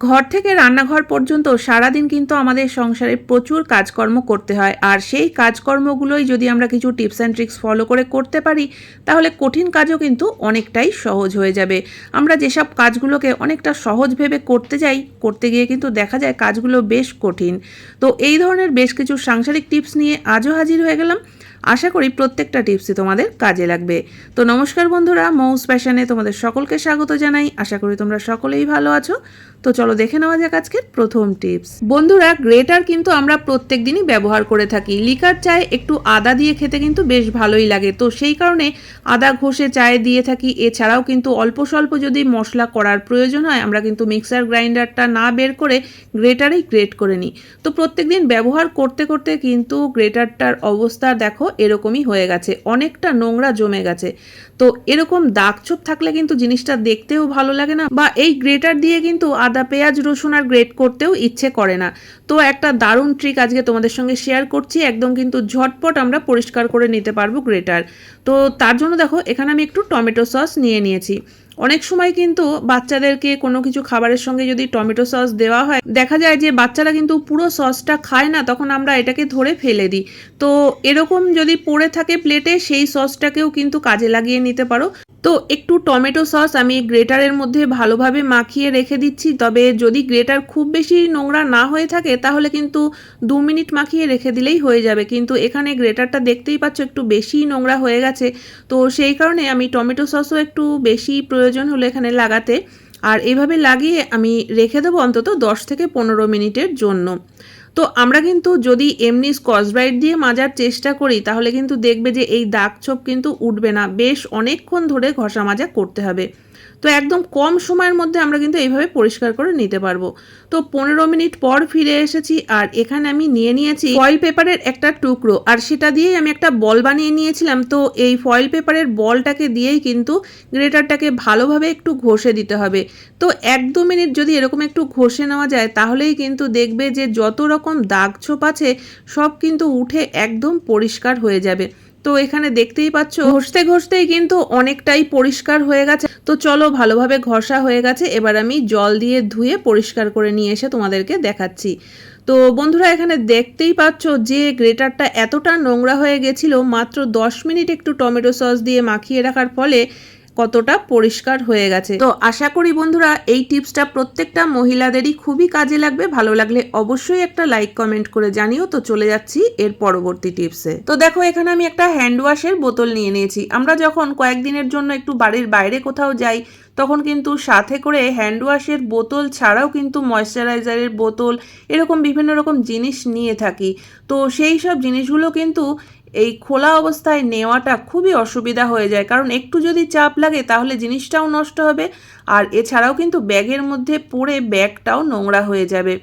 ঘর থেকে রান্নাঘর পর্যন্ত সারাদিন কিন্তু আমাদের সংসারে প্রচুর কাজকর্ম করতে হয়। আর সেই কাজকর্মগুলোই যদি আমরা কিছু টিপস অ্যান্ড ট্রিক্স ফলো করে করতে পারি, তাহলে কঠিন কাজও কিন্তু অনেকটাই সহজ হয়ে যাবে। আমরা যেসব কাজগুলোকে অনেকটা সহজ ভেবে করতে যাই, করতে গিয়ে কিন্তু দেখা যায় কাজগুলো বেশ কঠিন। তো এই ধরনের বেশ কিছু সাংসারিক টিপস নিয়ে আজও হাজির হয়ে গেলাম। আশা করি প্রত্যেকটা টিপসই তোমাদের কাজে লাগবে। তো নমস্কার বন্ধুরা মৌস প্যাশনে তোমাদের সকলকে স্বাগত জানাই। আশা করি তোমরা সকলেই ভালো আছো। তো চলো দেখে নেওয়া যাক আজকের প্রথম টিপস। বন্ধুরা, গ্রেটার কিন্তু আমরা প্রত্যেক দিনই ব্যবহার করে থাকি। লিকার চায় একটু আদা দিয়ে খেতে কিন্তু বেশ ভালোই লাগে। তো সেই কারণে আদা, ঘষে চায়ে দিয়ে থাকি। এছাড়াও কিন্তু অল্প স্বল্প যদি মশলা করার প্রয়োজন হয়, আমরা কিন্তু মিক্সার গ্রাইন্ডারটা না বের করে গ্রেটারেই গ্রেট করে নিই। তো প্রত্যেক দিন ব্যবহার করতে করতে কিন্তু গ্রেটারটার অবস্থা দেখো এরকমই হয়ে গেছে। অনেকটা নোংরা জমে গেছে। তো এরকম দাগছোপ থাকলে কিন্তু জিনিসটা দেখতেও ভালো লাগে না। বা এই গ্রেটার দিয়ে কিন্তু আদা পেঁয়াজ, রসুন আর গ্রেট করতেও ইচ্ছে করে না। তো একটা দারুণ ট্রিক আজকে তোমাদের সঙ্গে শেয়ার করছি। একদম কিন্তু ঝটপট আমরা পরিষ্কার করে নিতে পারব গ্রেটার তো তার জন্য দেখো, এখানে আমি একটু টমেটো সস নিয়ে নিয়েছি। অনেক সময় কিন্তু বাচ্চাদেরকে কোনো কিছু খাবারের সঙ্গে যদি টমেটো সস দেওয়া হয়, দেখা যায় যে বাচ্চারা কিন্তু পুরো সসটা খায় না, তখন আমরা এটাকে ধরে ফেলে দিই। তো এরকম যদি পড়ে থাকে প্লেটে সেই সসটাকেও কিন্তু কাজে লাগিয়ে নিতে পারো। তো একটু টমেটো সস আমি গ্রেটারের মধ্যে ভালোভাবে মাখিয়ে রেখে দিচ্ছি। তবে যদি গ্রেটার খুব বেশি নোংরা না হয়ে থাকে, তাহলে কিন্তু দু মিনিট মাখিয়ে রেখে দিলেই হয়ে যাবে। কিন্তু এখানে গ্রেটারটা দেখতেই পাচ্ছ একটু বেশি নোংরা হয়ে গেছে। তো সেই কারণে আমি টমেটো সসও একটু বেশি প্রয়োজন হলো এখানে লাগাতে। আর এভাবে লাগিয়ে আমি রেখে দেবো অন্তত দশ থেকে পনেরো মিনিটের জন্য। তো আমরা কিন্তু যদি এমনি স্কচ ব্রাইট দিয়ে মাজার চেষ্টা করি, তাহলে কিন্তু দেখবে যে এই দাগ ছোপ কিন্তু উঠবে না। বেশ অনেকক্ষণ ধরে ঘষা মাজা করতে হবে। তো একদম কম সময়ের মধ্যে আমরা কিন্তু এইভাবে পরিষ্কার করে নিতে পারব। তো পনেরো মিনিট পর ফিরে এসেছি আর এখানে আমি নিয়ে নিয়েছি ফয়েল পেপারের একটা টুকরো। আর সেটা দিয়েই আমি একটা বল বানিয়ে নিয়েছিলাম। তো এই ফয়েল পেপারের বলটাকে দিয়েই কিন্তু গ্রেটারটাকে ভালোভাবে একটু ঘষে দিতে হবে। তো এক দু মিনিট যদি এরকম একটু ঘষে নেওয়া যায়, তাহলেই কিন্তু দেখবে যে যত রকম দাগ ছোপ আছে, সব কিন্তু উঠে একদম পরিষ্কার হয়ে যাবে। তো এখানে দেখতেই পাচ্ছ, ঘষতে ঘষতেই কিন্তু অনেকটাই পরিষ্কার হয়ে গেছে। তো চলো ভালোভাবে ঘষা হয়ে গেছে, এবার আমি জল দিয়ে ধুয়ে পরিষ্কার করে নিয়ে এসে তোমাদেরকে দেখাচ্ছি। তো বন্ধুরা, এখানে দেখতেই পাচ্ছ যে গ্রেটারটা এতটা নোংরা হয়ে গেছিল, মাত্র দশ মিনিট একটু টমেটো সস দিয়ে মাখিয়ে রাখার ফলে কতটা পরিষ্কার হয়ে গেছে। তো আশা করি বন্ধুরা, এই টিপসটা প্রত্যেকটা মহিলাদেরই খুবই কাজে লাগবে। ভালো লাগলে অবশ্যই একটা লাইক, কমেন্ট করে জানিও। তো চলে যাচ্ছি এর পরবর্তী টিপসে। তো দেখো, এখানে আমি একটা হ্যান্ড ওয়াশের বোতল নিয়ে নিয়েছি। আমরা যখন কয়েকদিনের জন্য একটু বাড়ির বাইরে কোথাও যাই, তখন কিন্তু সাথে করে হ্যান্ড ওয়াশের বোতল ছাড়াও কিন্তু ময়শ্চারাইজারের বোতল, এরকম বিভিন্ন রকম জিনিস নিয়ে থাকি। তো সেই সব জিনিসগুলো কিন্তু এই খোলা অবস্থায় নেওয়াটা খুবই অসুবিধা হয়ে যায়। কারণ একটু যদি চাপ লাগে তাহলে জিনিসটাও নষ্ট হবে আর এছাড়াও কিন্তু ব্যাগের মধ্যে পড়ে ব্যাগটাও নোংরা হয়ে যাবে।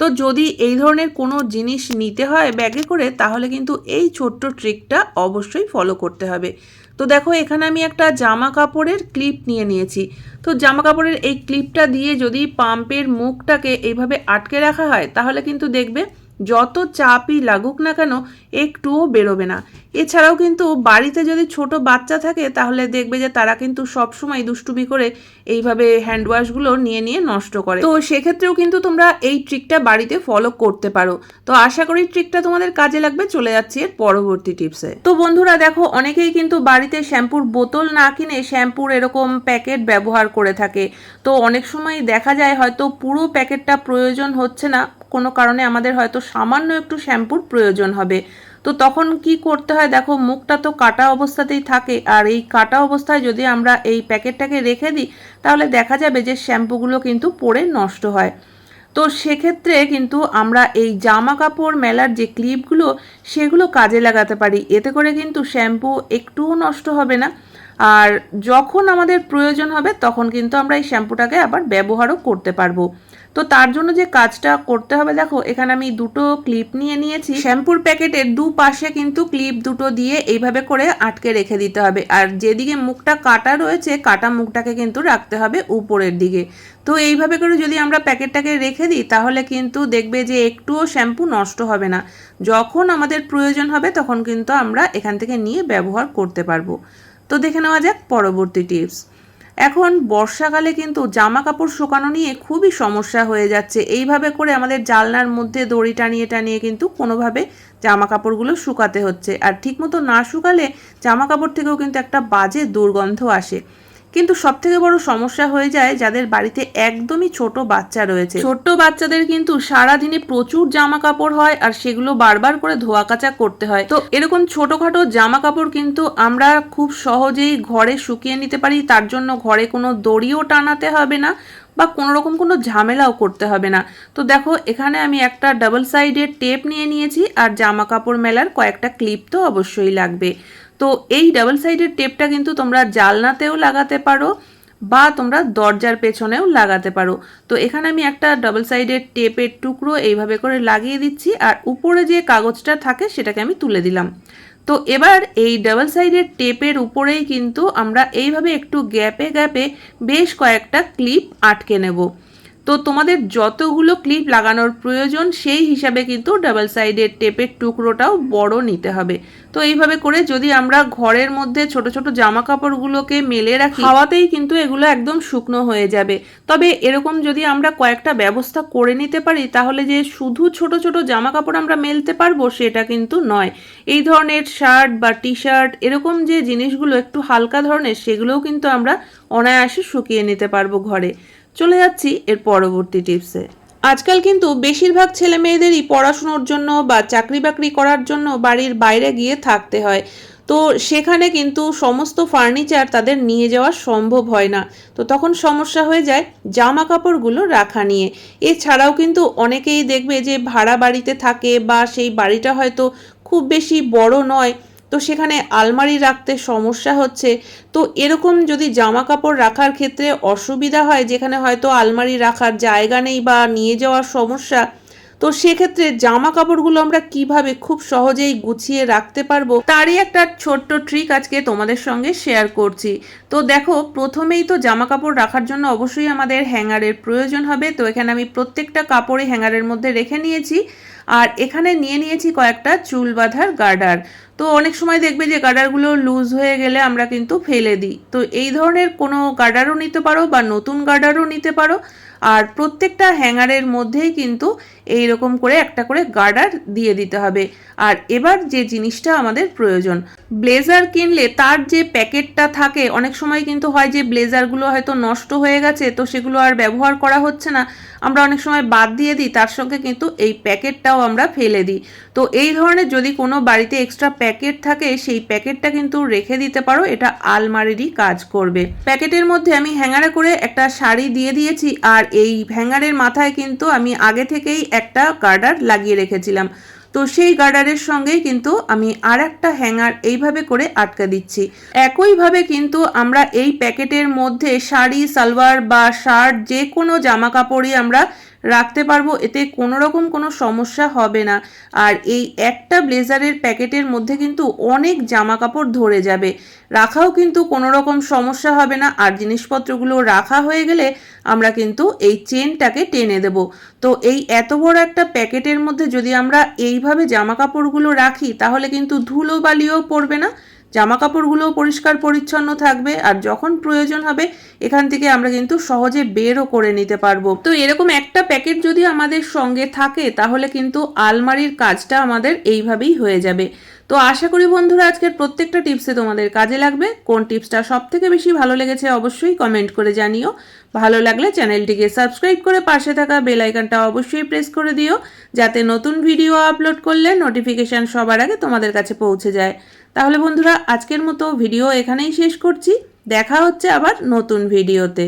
তো যদি এই ধরনের কোনো জিনিস নিতে হয় ব্যাগে করে তাহলে কিন্তু এই ছোট্ট ট্রিকটা অবশ্যই ফলো করতে হবে। তো দেখো এখানে আমি একটা জামা কাপড়ের ক্লিপ নিয়ে নিয়েছি। তো জামা কাপড়ের এই ক্লিপটা দিয়ে যদি পাম্পের মুখটাকে এইভাবে আটকে রাখা হয় তাহলে কিন্তু দেখবে যত চাপই লাগুক না কেন, একটুও বেরোবে না। এছাড়াও কিন্তু বাড়িতে যদি ছোট বাচ্চা থাকে, তাহলে দেখবে যে তারা কিন্তু সবসময় দুষ্টুমি করে এইভাবে হ্যান্ড ওয়াশগুলো নিয়ে নিয়ে নষ্ট করে। তো সেক্ষেত্রেও কিন্তু তোমরা এই ট্রিকটা বাড়িতে ফলো করতে পারো। তো আশা করি ট্রিকটা তোমাদের কাজে লাগবে। চলে যাচ্ছি এর পরবর্তী টিপসে। তো বন্ধুরা, দেখো, অনেকেই কিন্তু বাড়িতে শ্যাম্পুর বোতল না কিনে শ্যাম্পুর এরকম প্যাকেট ব্যবহার করে থাকে। তো অনেক সময় দেখা যায় হয়তো পুরো প্যাকেটটা প্রয়োজন হচ্ছে না। কোনো কারণে আমাদের হয়তো সামান্য একটু শ্যাম্পুর প্রয়োজন হবে। তো তখন কি করতে হয়? দেখো, মুখটা তো কাটা অবস্থাতেই থাকে। আর এই কাটা অবস্থায় যদি আমরা এই প্যাকেটটাকে রেখে দিই, তাহলে দেখা যাবে যে শ্যাম্পুগুলো কিন্তু পরে নষ্ট হয়। তো সেক্ষেত্রে কিন্তু আমরা এই জামা কাপড় মেলার যে ক্লিপগুলো, সেগুলো কাজে লাগাতে পারি। এতে করে কিন্তু শ্যাম্পু একটুও নষ্ট হবে না। আর যখন আমাদের প্রয়োজন হবে, তখন কিন্তু আমরা এই শ্যাম্পুটাকে আবার ব্যবহারও করতে পারব। তো তার জন্য যে কাজটা করতে হবে, দেখো, এখানে আমি দুটো ক্লিপ নিয়ে নিয়েছি। শ্যাম্পুর প্যাকেটের দু পাশে কিন্তু ক্লিপ দুটো দিয়ে এইভাবে করে আটকে রেখে দিতে হবে। আর যেদিকে মুখটা কাটা রয়েছে, কাটা মুখটাকে কিন্তু রাখতে হবে উপরের দিকে। তো এইভাবে করে যদি আমরা প্যাকেটটাকে রেখে দিই, তাহলে কিন্তু দেখবে যে একটুও শ্যাম্পু নষ্ট হবে না। যখন আমাদের প্রয়োজন হবে, তখন কিন্তু আমরা এখান থেকে নিয়ে ব্যবহার করতে পারব। তো দেখে নেওয়া যাক পরবর্তী টিপস এখন বর্ষাকালে কিন্তু জামা কাপড় শুকানো নিয়ে খুবই সমস্যা হয়ে যাচ্ছে। এইভাবে করে আমাদের জালনার মধ্যে দড়ি টানিয়ে টানিয়ে কিন্তু কোনোভাবে জামা কাপড়গুলো শুকাতে হচ্ছে। আর ঠিকমতো না শুকালে জামা কাপড় থেকেও কিন্তু একটা বাজে দুর্গন্ধ আসে। কিন্তু সব থেকে বড় সমস্যা হয়ে যায় যাদের বাড়িতে একদমই ছোট বাচ্চা রয়েছে। ছোট্ট বাচ্চাদের কিন্তু সারা দিনে প্রচুর জামা কাপড় হয় আর সেগুলো বারবার করে ধোয়া কাচা করতে হয়। তো এরকম ছোটখাটো জামা কাপড় কিন্তু আমরা খুব সহজেই ঘরে শুকিয়ে নিতে পারি, তার জন্য ঘরে কোনো দড়িও টানাতে হবে না বা কোনো রকম কোনো ঝামেলাও করতে হবে না। তো দেখো, এখানে আমি একটা ডাবল সাইডের টেপ নিয়ে নিয়েছি আর জামা কাপড় মেলার কয়েকটা ক্লিপ তো অবশ্যই লাগবে। তো এই ডাবল সাইডের টেপটা কিন্তু তোমরা জালনাতেও লাগাতে পারো বা তোমরা দরজার পেছনেও লাগাতে পারো। তো এখানে আমি একটা ডাবল সাইডের টেপের টুকরো এইভাবে করে লাগিয়ে দিচ্ছি আর উপরে যে কাগজটা থাকে সেটাকে আমি তুলে দিলাম। তো এবার এই ডাবল সাইডের টেপের উপরেই কিন্তু আমরা এইভাবে একটু গ্যাপে গ্যাপে বেশ কয়েকটা ক্লিপ আটকে নেব। তো তোমাদের যতগুলো ক্লিপ লাগানোর প্রয়োজন, সেই হিসাবে কিন্তু ডাবল সাইডের টেপের টুকরোটাও বড় নিতে হবে। তো এইভাবে করে যদি আমরা ঘরের মধ্যে ছোট ছোট জামা কাপড়গুলোকে মেলে রাখি, হাওয়াতেই কিন্তু এগুলো একদম শুকনো হয়ে যাবে। তবে এরকম যদি আমরা কয়েকটা ব্যবস্থা করে নিতে পারি, তাহলে যে শুধু ছোট ছোট জামা কাপড় আমরা মেলতে পারব, সেটা কিন্তু নয়। এই ধরনের শার্ট বা টি শার্ট এরকম যে জিনিসগুলো একটু হালকা ধরনের, সেগুলোও কিন্তু আমরা অনায়াসে শুকিয়ে নিতে পারব ঘরে। চলে যাচ্ছি এর পরবর্তী টিপসে আজকাল কিন্তু বেশিরভাগ ছেলে মেয়েদেরই পড়াশুনোর জন্য বা চাকরি বাকরি করার জন্য বাড়ির বাইরে গিয়ে থাকতে হয়। তো সেখানে কিন্তু সমস্ত ফার্নিচার তাদের নিয়ে যাওয়া সম্ভব হয় না। তো তখন সমস্যা হয়ে যায় জামা কাপড়গুলো রাখা নিয়ে। এছাড়াও কিন্তু অনেকেই দেখবে যে ভাড়া বাড়িতে থাকে বা সেই বাড়িটা হয়তো খুব বেশি বড় নয়। তো সেখানে আলমারি রাখতে সমস্যা হচ্ছে। তো এরকম যদি জামা কাপড় রাখার ক্ষেত্রে অসুবিধা হয়, যেখানে হয়তো আলমারি রাখার জায়গা নেই বা নিয়ে যাওয়ার সমস্যা, তো সেক্ষেত্রে জামা কাপড়গুলো আমরা কীভাবে খুব সহজেই গুছিয়ে রাখতে পারব, তারই একটা ছোট্ট ট্রিক আজকে তোমাদের সঙ্গে শেয়ার করছি। তো দেখো, প্রথমেই তো জামা কাপড় রাখার জন্য অবশ্যই আমাদের হ্যাঙ্গারের প্রয়োজন হবে। তো এখানে আমি প্রত্যেকটা কাপড়ই হ্যাঙ্গারের মধ্যে রেখে নিয়েছি। আর এখানে নিয়ে নিয়েছি কয়েকটা চুল বাঁধার গার্ডার। তো অনেক সময় দেখবে যে গার্ডারগুলো লুজ হয়ে গেলে আমরা কিন্তু ফেলে দিই। তো এই ধরনের কোনো গার্ডারও নিতে পারো বা নতুন গার্ডারও নিতে পারো। আর প্রত্যেকটা হ্যাঙ্গারের মধ্যেই কিন্তু এই রকম করে একটা করে গার্ডার দিয়ে দিতে হবে। আর এবার যে জিনিসটা আমাদের প্রয়োজন, ব্লেজার কিনলে তার যে প্যাকেটটা থাকে, অনেক সময় কিন্তু হয় যে ব্লেজারগুলো হয়তো নষ্ট হয়ে গেছে, তো সেগুলো আর ব্যবহার করা হচ্ছে না। আমরা অনেক সময় বাদ দিয়ে দিই, তার সঙ্গে কিন্তু এই প্যাকেটটাও আমরা ফেলে দিই। তো এই ধরনের যদি কোনো বাড়িতে এক্সট্রা প্যাকেট থাকে, সেই প্যাকেটটা কিন্তু রেখে দিতে পারো, এটা আলমারিরই কাজ করবে। প্যাকেটের মধ্যে আমি হ্যাঙ্গারে করে একটা শাড়ি দিয়ে দিয়েছি, আর এই হ্যাঙ্গারের মাথায় কিন্তু আমি আগে থেকেই একটা গার্ডার লাগিয়ে রেখেছিলাম। তো সেই গার্ডারের সঙ্গেই কিন্তু আমি আর একটা হ্যাঙ্গার এইভাবে করে আটকে দিচ্ছি। একইভাবে কিন্তু আমরা এই প্যাকেটের মধ্যে শাড়ি, সালোয়ার বা শার্ট যে কোনো জামা কাপড়ই আমরা রাখতে পারব, এতে কোনো রকম কোনো সমস্যা হবে না। আর এই একটা ব্লেজারের প্যাকেটের মধ্যে কিন্তু অনেক জামা কাপড় ধরে যাবে। রাখাও কিন্তু কোনো রকম সমস্যা হবে না। আর জিনিসপত্রগুলো রাখা হয়ে গেলে আমরা কিন্তু এই চেনটাকে টেনে দেব। তো এই এত বড় একটা প্যাকেটের মধ্যে যদি আমরা এইভাবে জামা কাপড়গুলো রাখি, তাহলে কিন্তু ধুলো বালিও পড়বে না। জামা কাপড়গুলোও পরিষ্কার পরিচ্ছন্ন থাকবে আর যখন প্রয়োজন হবে এখান থেকে আমরা কিন্তু সহজে বেরও করে নিতে পারব। তো এরকম একটা প্যাকেট যদি আমাদের সঙ্গে থাকে তাহলে কিন্তু আলমারির কাজটা আমাদের এইভাবেই হয়ে যাবে। তো আশা করি বন্ধুরা আজকের প্রত্যেকটা টিপসে তোমাদের কাজে লাগবে। কোন টিপসটা সব থেকে বেশি ভালো লেগেছে অবশ্যই কমেন্ট করে জানিও। ভালো লাগলে চ্যানেলটিকে সাবস্ক্রাইব করে পাশে থাকা বেল আইকনটা অবশ্যই প্রেস করে দিও, যাতে নতুন ভিডিও আপলোড করলে নোটিফিকেশান সবার আগে তোমাদের কাছে পৌঁছে যায়। তাহলে বন্ধুরা আজকের মতো ভিডিও এখানেই শেষ করছি। দেখা হচ্ছে আবার নতুন ভিডিওতে